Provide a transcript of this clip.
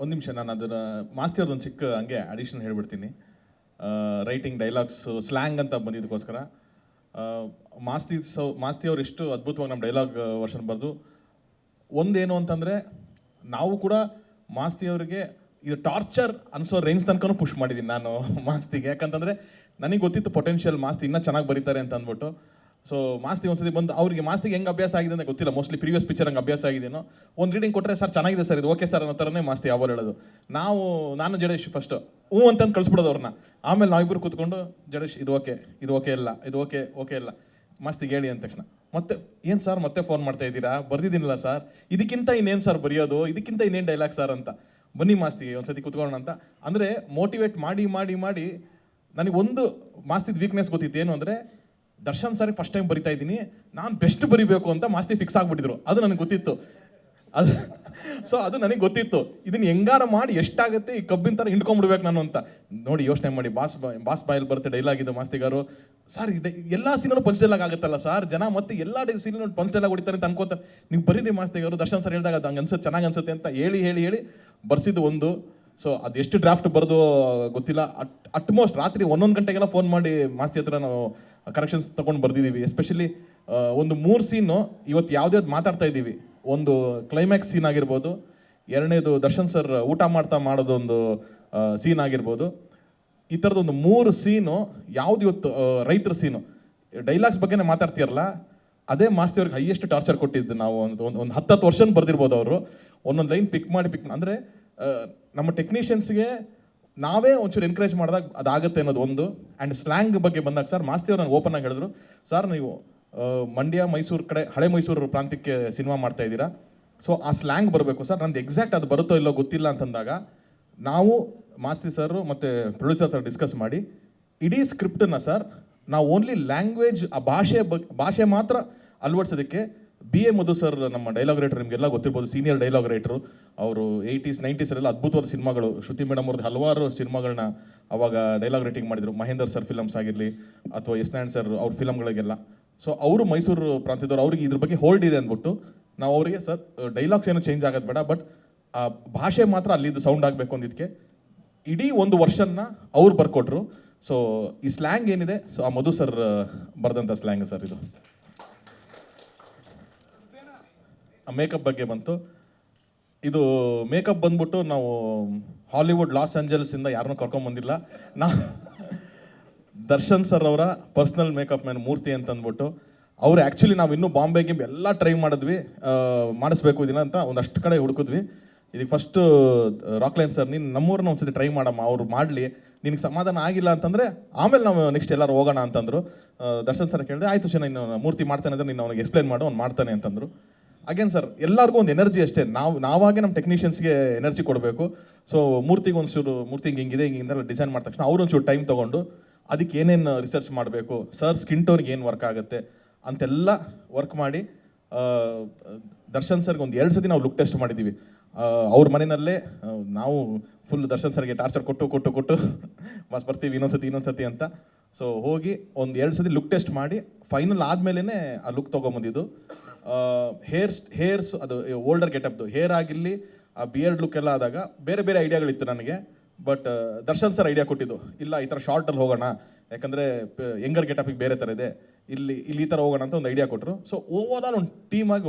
ಒಂದು ನಿಮಿಷ, ನಾನು ಅದನ್ನ ಮಾಸ್ತಿ ಅವ್ರದ್ದೊಂದು ಚಿಕ್ಕ ಹಂಗೆ ಅಡಿಷನ್ ಹೇಳ್ಬಿಡ್ತೀನಿ. ರೈಟಿಂಗ್ ಡೈಲಾಗ್ಸ್ ಸ್ಲ್ಯಾಂಗ್ ಅಂತ ಬಂದಿದ್ದಕ್ಕೋಸ್ಕರ. ಮಾಸ್ತಿ ಸೌ, ಮಾಸ್ತಿ ಅವ್ರು ಎಷ್ಟು ಅದ್ಭುತವಾಗಿ ನಮ್ಮ ಡೈಲಾಗ್ ವರ್ಷನ್ ಬರೆದು, ಒಂದೇನು ಅಂತಂದರೆ, ನಾವು ಕೂಡ ಮಾಸ್ತಿ ಅವರಿಗೆ ಇದು ಟಾರ್ಚರ್ ಅನ್ಸೋ ರೇಂಜ್ ತನಕನೂ ಪುಷ್ ಮಾಡಿದ್ದೀನಿ ನಾನು ಮಾಸ್ತಿಗೆ. ಯಾಕಂತಂದರೆ, ನನಗೆ ಗೊತ್ತಿತ್ತು ಪೊಟೆನ್ಷಿಯಲ್ ಮಾಸ್ತಿ ಇನ್ನೂ ಚೆನ್ನಾಗಿ ಬರೀತಾರೆ ಅಂತ ಅಂದ್ಬಿಟ್ಟು. ಸೊ ಮಾಸ್ತಿ ಒಂದ್ಸತಿ ಬಂದು ಅವರಿಗೆ ಮಾಸ್ತಿಗೆ ಹೆಂಗೆ ಅಭ್ಯಾಸ ಆಗಿದೆ ಅಂತ ಗೊತ್ತಿಲ್ಲ. ಮೋಸ್ಟ್ಲಿ ಪ್ರೀವಿಯಸ್ ಪಿಕ್ಚರ್ ಹಂಗೆ ಅಭ್ಯಾಸ ಆಗಿದೆಯೋ ಒಂದು ರೀಡಿಂಗ್ ಕೊಟ್ಟರೆ ಸರ್, ಚೆನ್ನಾಗಿದೆ ಸರ್, ಇದು ಓಕೆ ಸರ್ ಅನ್ನೋ ಥರನೇ ಮಾಸ್ತಿ ಯಾವಾಗ ಹೇಳೋದು. ನಾವು, ನಾನು ಜಡೇಶ್ ಫಸ್ಟ್ ಹ್ಞೂ ಅಂತಂದು ಕಳಿಸ್ಬಿಡೋದು ಅವ್ರನ್ನ ಆಮೇಲೆ ನಾವಿಬ್ಬರು ಕೂತ್ಕೊಂಡು, ಜಡೇಶ್, ಇದು ಓಕೆ ಇದು ಓಕೆ ಇಲ್ಲ ಇದು ಓಕೆ ಓಕೆ ಇಲ್ಲ ಮಾಸ್ತಿಗೆ ಹೇಳಿ ಅಂದ ತಕ್ಷಣ. ಮತ್ತೆ, ಏನು ಸರ್, ಮತ್ತೆ ಫೋನ್ ಮಾಡ್ತಾ ಇದ್ದೀರಾ? ಬರ್ದಿದ್ದೀನಲ್ಲ ಸರ್. ಇದಕ್ಕಿಂತ ಇನ್ನೇನು ಸರ್ ಬರೆಯೋದು? ಇದಕ್ಕಿಂತ ಇನ್ನೇನು ಡೈಲಾಗ್ ಸರ್ ಅಂತ. ಬನ್ನಿ ಮಾಸ್ತಿ ಒಂದ್ಸತಿ ಕೂತ್ಕೊಳ್ಳೋಣ ಅಂತ. ಅಂದರೆ ಮೋಟಿವೇಟ್ ಮಾಡಿ ಮಾಡಿ ಮಾಡಿ ನನಗೆ ಒಂದು ಮಾಸ್ತಿದ್ ವೀಕ್ನೆಸ್ ಗೊತ್ತಿತ್ತು ಏನು ಅಂದರೆ ದರ್ಶನ್ ಸರ್ ಫಸ್ಟ್ ಟೈಮ್ ಬರಿತಾ ಇದ್ದೀನಿ. ನಾನು ಬೆಸ್ಟ್ ಬರಿಬೇಕು ಅಂತ ಮಾಸ್ತಿ ಫಿಕ್ಸ್ ಆಗಿಬಿಟ್ಟಿದ್ರು. ಅದು ನನಗೆ ಗೊತ್ತಿತ್ತು. ಅದು ಸೊ ಅದು ನನಗೆ ಗೊತ್ತಿತ್ತು. ಇದನ್ನ ಹೆಂಗಾರ ಮಾಡಿ ಎಷ್ಟಾಗುತ್ತೆ ಈ ಕಬ್ಬಿನ ಥರ ಹಿಂಡ್ಕೊಂಡ್ಬಿಡ್ಬೇಕು ನಾನು ಅಂತ. ನೋಡಿ, ಯೋಚನೆ ಮಾಡಿ. ಬಾಸ್ ಬಾಸ್ ಬಾಯಲ್ಲಿ ಬರುತ್ತೆ ಡೈಲಾಗ್ ಇದು ಮಾಸ್ತಿಗಾರು. ಸರ್ ಎಲ್ಲ ಸೀನಲ್ಲೂ ಪಂಚ್ ಡೈಲಾಗ್ ಆಗುತ್ತಲ್ಲ ಸರ್ ಜನ ಮತ್ತೆ ಎಲ್ಲ ಸೀನಲ್ಲೂ ಪಂಚ್ ಡೈಲಾಗ್ ಹೊಡಿತಾರೆ ಅಂತ ಅನ್ಕೋತಾರೆ. ನೀವು ಬರೀರಿ ಮಾಸ್ತಿಗಾರು. ದರ್ಶನ್ ಸರ್ ಹೇಳಿದಾಗ ಅದು ಹಂಗೆ ಅನ್ಸುತ್ತೆ, ಚೆನ್ನಾಗಿ ಅನ್ಸುತ್ತೆ ಅಂತ ಹೇಳಿ ಹೇಳಿ ಹೇಳಿ ಬರ್ಸಿದ್ದು ಒಂದು. ಸೊ ಅದು ಎಷ್ಟು ಡ್ರಾಫ್ಟ್ ಬರೆದು ಗೊತ್ತಿಲ್ಲ. ಅಟ್ ಅಟ್ಮೋಸ್ಟ್ ರಾತ್ರಿ ಒಂದೊಂದು ಗಂಟೆಗೆಲ್ಲ ಫೋನ್ ಮಾಡಿ ಮಾಸ್ತಿ ಹತ್ರ ನಾವು ಕರೆಕ್ಷನ್ಸ್ ತೊಗೊಂಡು ಬರ್ದಿದ್ದೀವಿ. ಎಸ್ಪೆಷಲಿ ಒಂದು ಮೂರು ಸೀನು ಇವತ್ತು ಯಾವ್ದ್ಯಾವ್ದು ಮಾತಾಡ್ತಾ ಇದ್ದೀವಿ. ಒಂದು ಕ್ಲೈಮ್ಯಾಕ್ಸ್ ಸೀನ್ ಆಗಿರ್ಬೋದು, ಎರಡನೇದು ದರ್ಶನ್ ಸರ್ ಊಟ ಮಾಡ್ತಾ ಮಾಡೋದೊಂದು ಸೀನ್ ಆಗಿರ್ಬೋದು. ಈ ಥರದ್ದು ಮೂರು ಸೀನು ಯಾವ್ದು ಇವತ್ತು ರೈತರ ಸೀನು ಡೈಲಾಗ್ಸ್ ಬಗ್ಗೆನೇ ಮಾತಾಡ್ತೀರಲ್ಲ, ಅದೇ ಮಾಸ್ತಿ ಅವ್ರಿಗೆ ಹೈಯೆಸ್ಟ್ ಟಾರ್ಚರ್ ಕೊಟ್ಟಿದ್ದು ನಾವು ಒಂದು ಒಂದು ಒಂದು ಹತ್ತು ವರ್ಷನ ಬರ್ದಿರ್ಬೋದು ಅವರು. ಒಂದೊಂದು ಲೈನ್ ಪಿಕ್ ಮಾಡಿ ಪಿಕ್ ಅಂದರೆ ನಮ್ಮ ಟೆಕ್ನಿಷಿಯನ್ಸ್ಗೆ ನಾವೇ ಒಂಚೂರು ಎನ್ಕರೇಜ್ ಮಾಡಿದಾಗ ಅದಾಗುತ್ತೆ ಅನ್ನೋದು ಒಂದು. ಆ್ಯಂಡ್ ಸ್ಲ್ಯಾಂಗ್ ಬಗ್ಗೆ ಬಂದಾಗ ಸರ್ ಮಾಸ್ತಿ ಅವ್ರು ನನಗೆ ಓಪನ್ ಆಗಿ ಹೇಳಿದ್ರು ಸರ್ ನೀವು ಮಂಡ್ಯ, ಮೈಸೂರು ಕಡೆ, ಹಳೆ ಮೈಸೂರು ಪ್ರಾಂತ್ಯಕ್ಕೆ ಸಿನಿಮಾ ಮಾಡ್ತಾ ಇದ್ದೀರಾ? ಸೊ ಆ ಸ್ಲ್ಯಾಂಗ್ ಬರಬೇಕು ಸರ್ ನಂದು ಎಕ್ಸಾಕ್ಟ್ ಅದು ಬರುತ್ತೋ ಇಲ್ಲೋ ಗೊತ್ತಿಲ್ಲ ಅಂತಂದಾಗ ನಾವು ಮಾಸ್ತಿ ಸರ್ ಮತ್ತು ಪ್ರೊಡ್ಯೂಸರ್ ಹತ್ರ ಡಿಸ್ಕಸ್ ಮಾಡಿ, ಇಡೀ ಸ್ಕ್ರಿಪ್ಟನ್ನು ಸರ್ ನಾವು ಓನ್ಲಿ ಲ್ಯಾಂಗ್ವೇಜ್ ಆ ಭಾಷೆ ಬ ಭಾಷೆ ಮಾತ್ರ ಅಳವಡಿಸೋದಕ್ಕೆ ಬಿ ಎ ಮಧು ಸರ್ ನಮ್ಮ ಡೈಲಾಗ್ ರೈಟರ್ ನಿಮಗೆಲ್ಲ ಗೊತ್ತಿರ್ಬೋದು ಸೀನಿಯರ್ ಡೈಲಾಗ್ ರೈಟರು ಅವರು ಏಯ್ಟೀಸ್ ನೈಂಟೀಸಲ್ಲೆಲ್ಲ ಅದ್ಭುತವಾದ ಸಿನಿಮಾಗಳು. ಶ್ರುತಿ ಮೇಡಮ್ ಅವ್ರದ್ದು ಹಲವಾರು ಸಿನಿಮಾಗಳನ್ನ ಅವಾಗ ಡೈಲಾಗ್ ರೈಟಿಂಗ್ ಮಾಡಿದರು. ಮಹೇಂದರ್ ಸರ್ ಫಿಲಮ್ಸ್ ಆಗಿರಲಿ ಅಥವಾ ಎಸ್ ನಾರಾಯಣ್ ಸರ್ ಅವ್ರ ಫಿಲಮ್ಗಳಿಗೆಲ್ಲ ಸೊ ಅವರು ಮೈಸೂರು ಪ್ರಾಂತ್ಯದವರು, ಅವ್ರಿಗೆ ಇದ್ರ ಬಗ್ಗೆ ಹೋಲ್ಡ್ ಇದೆ ಅಂದ್ಬಿಟ್ಟು ನಾವು ಅವರಿಗೆ, ಸರ್ ಡೈಲಾಗ್ಸ್ ಏನು ಚೇಂಜ್ ಆಗೋದು ಬೇಡ ಬಟ್ ಆ, ಭಾಷೆ ಮಾತ್ರ ಅಲ್ಲಿದ್ದು ಸೌಂಡ್ ಆಗಬೇಕು ಅಂದಿದ್ದಕ್ಕೆ ಇಡೀ ಒಂದು ವರ್ಷನ್ನ ಅವ್ರು ಬರ್ಕೊಟ್ರು. ಸೊ ಈ ಸ್ಲ್ಯಾಂಗ್ ಏನಿದೆ? ಸೊ ಆ ಮಧು ಸರ್ ಬರೆದಂಥ ಸ್ಲ್ಯಾಂಗ್ ಸರ್ ಇದು. ಮೇಕಪ್ ಬಗ್ಗೆ ಬಂತು. ಇದು ಮೇಕಪ್ ಬಂದ್ಬಿಟ್ಟು ನಾವು ಹಾಲಿವುಡ್ ಲಾಸ್ ಏಂಜಲ್ಸಿಂದ ಯಾರನ್ನೂ ಕರ್ಕೊಂಬಂದಿಲ್ಲ ನಾ ದರ್ಶನ್ ಸರ್ ಅವರ ಪರ್ಸ್ನಲ್ ಮೇಕಪ್ ಮ್ಯಾನ್ ಮೂರ್ತಿ ಅಂತ ಅಂದ್ಬಿಟ್ಟು ಅವ್ರು ಆ್ಯಕ್ಚುಲಿ ನಾವು ಇನ್ನೂ ಬಾಂಬೆಗೆ ಎಲ್ಲ ಟ್ರೈ ಮಾಡಿದ್ವಿ. ಮಾಡಿಸ್ಬೇಕು ಇದನ್ನ ಅಂತ ಒಂದಷ್ಟು ಕಡೆ ಹುಡುಕಿದ್ವಿ. ಇದಕ್ಕೆ ಫಸ್ಟು ರಾಕ್ಲೈನ್ ಸರ್ ನೀನು ನಮ್ಮೂರನ್ನ ಒಂದ್ಸತಿ ಟ್ರೈ ಮಾಡಮ್ಮ, ಅವ್ರು ಮಾಡಲಿ. ನಿನಗೆ ಸಮಾಧಾನ ಆಗಿಲ್ಲ ಅಂತಂದರೆ ಆಮೇಲೆ ನಾವು ನೆಕ್ಸ್ಟ್ ಎಲ್ಲರೂ ಹೋಗೋಣ ಅಂತಂದರು. ದರ್ಶನ್ ಸರ್ ಕೇಳಿದೆ, ಆಯಿತು ಶನ, ಇನ್ನು ಮೂರ್ತಿ ಮಾಡ್ತಾನೆ ಅಂದರೆ ನೀನು ಅವ್ನಿಗೆ ಎಕ್ಸ್ಪ್ಲೈನ್ ಮಾಡು, ಅವ್ನು ಮಾಡ್ತಾನೆ ಅಂತಂದರು. ಅಗೇನ್ ಸರ್ ಎಲ್ಲರಿಗೂ ಒಂದು ಎನರ್ಜಿ ಅಷ್ಟೇ. ನಾವು, ನಾವಾಗೆ ನಮ್ಮ ಟೆಕ್ನಿಷಿಯನ್ಸ್ಗೆ ಎನರ್ಜಿ ಕೊಡಬೇಕು. ಸೊ ಮೂರ್ತಿಗೆ ಒಂಚೂರು ಹಿಂಗೆ ಹಿಂಗಿದೆ ಹಿಂಗಿಂದೆಲ್ಲ ಡಿಸೈನ್ ಮಾಡಿದ ತಕ್ಷಣ ಅವ್ರು ಒಂಚೂರು ಟೈಮ್ ತೊಗೊಂಡು ಅದಕ್ಕೆ ಏನೇನು ರಿಸರ್ಚ್ ಮಾಡಬೇಕು ಸರ್ ಸ್ಕಿನ್ ಟೋನ್ಗೆ ಏನು ವರ್ಕ್ ಆಗುತ್ತೆ ಅಂತೆಲ್ಲ ವರ್ಕ್ ಮಾಡಿ ದರ್ಶನ್ ಸರ್ಗೆ ಒಂದು ಎರಡು ಸತಿ ನಾವು ಲುಕ್ ಟೆಸ್ಟ್ ಮಾಡಿದ್ದೀವಿ ಅವ್ರ ಮನೆಯಲ್ಲೇ ನಾವು ಫುಲ್ ದರ್ಶನ್ ಸರ್ಗೆ ಟಾರ್ಚರ್ ಕೊಟ್ಟು ಕೊಟ್ಟು ಕೊಟ್ಟು ಬಸ್ ಬರ್ತೀವಿ ಇನ್ನೊಂದು ಸತಿ ಅಂತ. ಸೊ ಹೋಗಿ ಒಂದು ಎರಡು ಸತಿ ಲುಕ್ ಟೆಸ್ಟ್ ಮಾಡಿ ಫೈನಲ್ ಆದಮೇಲೆ ಆ ಲುಕ್ ತೊಗೊಂಬಂದಿದ್ದು. ಹೇರ್ಸ್ ಹೇರ್ಸ್ ಅದು ಓಲ್ಡರ್ ಗೆಟಪ್ದು ಹೇರ್ ಆಗಿರಲಿ, ಆ ಬಿಯರ್ಡ್ ಲುಕ್ ಎಲ್ಲ ಆದಾಗ ಬೇರೆ ಬೇರೆ ಐಡಿಯಾಗಳಿತ್ತು ನನಗೆ. ಬಟ್ ದರ್ಶನ್ ಸರ್ ಐಡಿಯಾ ಕೊಟ್ಟಿದ್ದು. ಇಲ್ಲ, ಈ ಥರ ಶಾರ್ಟಲ್ಲಿ ಹೋಗೋಣ. ಯಾಕಂದರೆ ಯಂಗರ್ ಗೆಟಪಿಗೆ ಬೇರೆ ಥರ ಇದೆ. ಇಲ್ಲಿ ಇಲ್ಲಿ ಈ ಥರ ಹೋಗೋಣ ಅಂತ ಒಂದು ಐಡಿಯಾ ಕೊಟ್ಟರು ಸೊ ಓವರ್ ಆಲ್ ಒಂದು ಟೀಮಾಗಿ